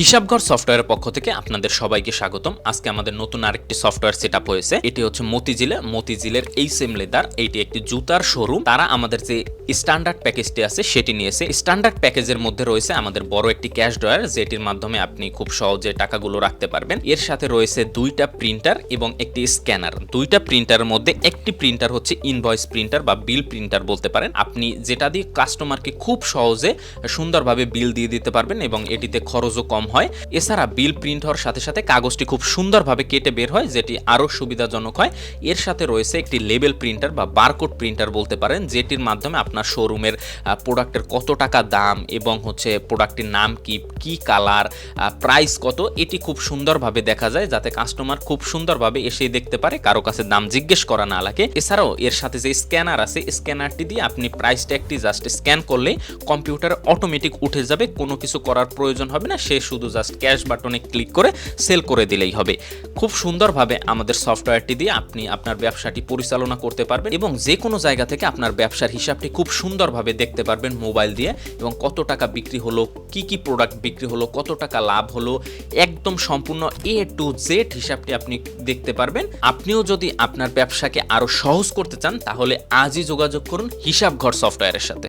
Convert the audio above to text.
হিসাবঘর সফটওয়্যারের পক্ষ থেকে আপনাদের সবাইকে স্বাগতম। আজকে আমাদের নতুন আরেকটি সফটওয়্যার সেট আপ হয়েছে। এটি হচ্ছে মতিঝিলে। মতিঝিলের এই সেম লেদার এটি একটি জুতার শোরুম তারা আমাদের যে স্ট্যান্ডার্ড প্যাকেজটি আছে, সেটি নিয়েছে। স্ট্যান্ডার্ড প্যাকেজের মধ্যে রয়েছে আমাদের বড় একটি ক্যাশ ড্রয়ার যেটির মাধ্যমে আপনি খুব সহজে টাকাগুলো রাখতে পারবেন। এর সাথে রয়েছে দুইটা প্রিন্টার এবং একটি স্ক্যানার দুইটা প্রিন্টারের মধ্যে একটি প্রিন্টার হচ্ছে ইনভয়েস প্রিন্টার বা বিল প্রিন্টার বলতে পারেন। আপনি যেটা দিয়ে কাস্টমারকে খুব সহজে সুন্দরভাবে বিল দিয়ে দিতে পারবেন এবং এটিতে খরচও কম হয়। এছাড়া বিল প্রিন্ট হওয়ার সাথে সাথে কাগজটি খুব সুন্দরভাবে কেটে বের হয়, যেটি আরও সুবিধাজনক হয়। এর সাথে রয়েছে একটি লেবেল প্রিন্টার বা বারকোড প্রিন্টার বলতে পারেন, যেটির মাধ্যমে আপনার শোরুমের প্রোডাক্টের কত টাকা দাম এবং হচ্ছে প্রোডাক্টের নাম কি কি কালার প্রাইস কত, এটি খুব সুন্দরভাবে দেখা যায় যাতে কাস্টমার খুব সুন্দরভাবে এসে দেখতে পারে, কারও কাছে দাম জিজ্ঞেস করা না লাগে। এছাড়াও এর সাথে যে স্ক্যানার আছে স্ক্যানারটি দিয়ে আপনি প্রাইস ট্যাগটি জাস্ট স্ক্যান করলে কম্পিউটার অটোমেটিক উঠে যাবে, কোনো কিছু করার প্রয়োজন হবে না, সে শুধু জাস্ট ক্যাশ বাটনে ক্লিক করে সেল করে দিলেই হবে। খুব সুন্দরভাবে আমাদের সফটওয়্যারটি দিয়ে আপনি আপনার ব্যবসাটি পরিচালনা করতে পারবেন এবং যে কোনো জায়গা থেকে আপনার ব্যবসার হিসাবটি খুব সুন্দরভাবে দেখতে পারবেন মোবাইল দিয়ে এবং কত টাকা বিক্রি হলো, কি কি প্রোডাক্ট বিক্রি হলো, কত টাকা লাভ হলো, একদম সম্পূর্ণ এ টু জেড হিসাবটি আপনি দেখতে পারবেন। আপনিও যদি আপনার ব্যবসাকে আরও সহজ করতে চান, তাহলে আজই যোগাযোগ করুন হিসাব ঘর সফটওয়্যারের সাথে।